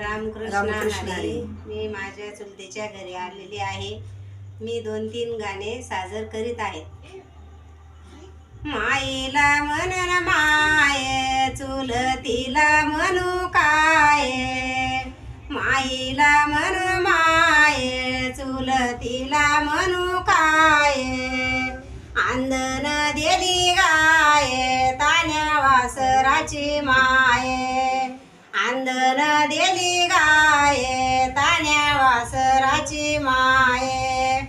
रामकृष्ण हरी. मी माझ्या चुलतीच्या घरी आलेली आहे. मी दोन तीन गाणे सादर करीत आहे. माईला म्हणन माय चुलतीला म्हणू काय? माईला म्हण माय चुलतीला म्हणू काय? आंदन दिली गाय तान्या वासराची माय. आंदन दिली गाय तान्या वासराची माये.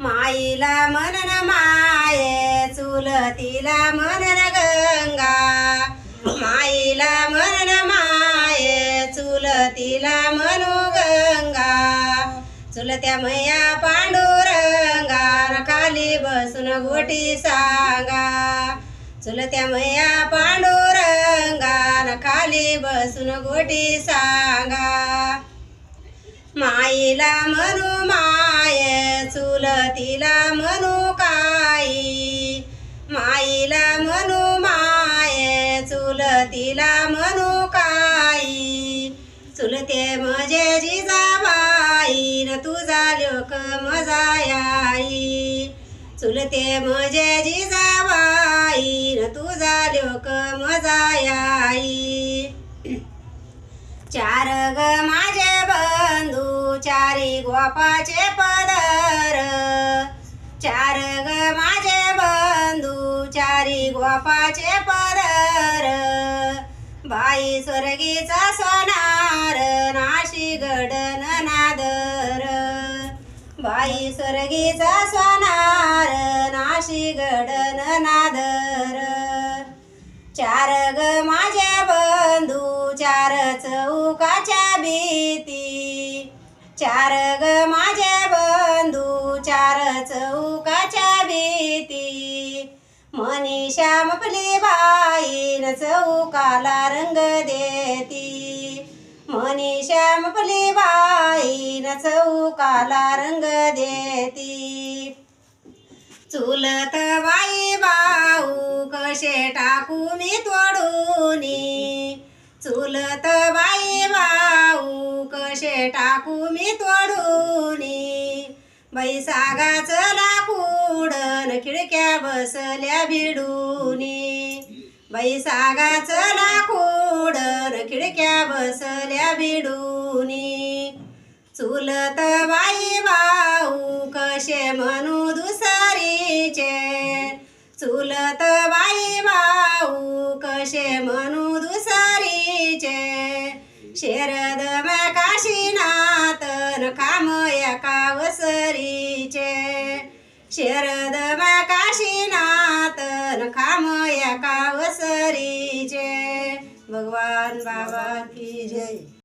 माईला मनन माये चुलतीला मनन गंगा. माईला मनन माय चुलतीला म्हणू गंगा. चुलत्या मैया पांडुरंगा खाली बसून गोटी सांगा. चुलत्या मैया पांडू खाली बसून गोटी सांगा. माईला म्हणू माय चुलतीला म्हणू काई माईला म्हणू माय चुलतीला म्हणू काई चुलते मजे जिजाबाई न तुझा लोक मजा याई. चुलते मजे जिजाबाई न तुझा लोक मजा याई. चार ग माझे बंधू चारी गोपाचे पदर. चार ग माझे बंधू चारी गोपाचे पदर. बाई स्वर्गीचा सोनार नाशी गडन नादर. बाई स्वर्गीचा सोनार नाशी गडन नादर. चार ग माझे बंधू चार चौ चार ग माझे बंधू चार चौकाच्या भीती. मनीषा मपली बाईन चौकाला रंग देती. मनीषा मपली बाईन चौकाला रंग देती. चुलत बाई भाऊ कसे टाकू मी तोडूनी. चुलत बाई बाऊ कसे टाकू मी तोडूनी? बैसागाच लाकूडन खिडक्या बसल्या भिडूनी. बैसागाच लाकूडन खिडक्या बसल्या भिडूनी. चुलत बाई भाऊ कसे म्हणू दुसरीचे? चुलत बाई भाऊ कसे म्हणू दुसरीचे? शेरद काशीनाथन काम एका वसरीचे शरद काशीनाथन काम एका वसरीचे भगवान बाबा की जय.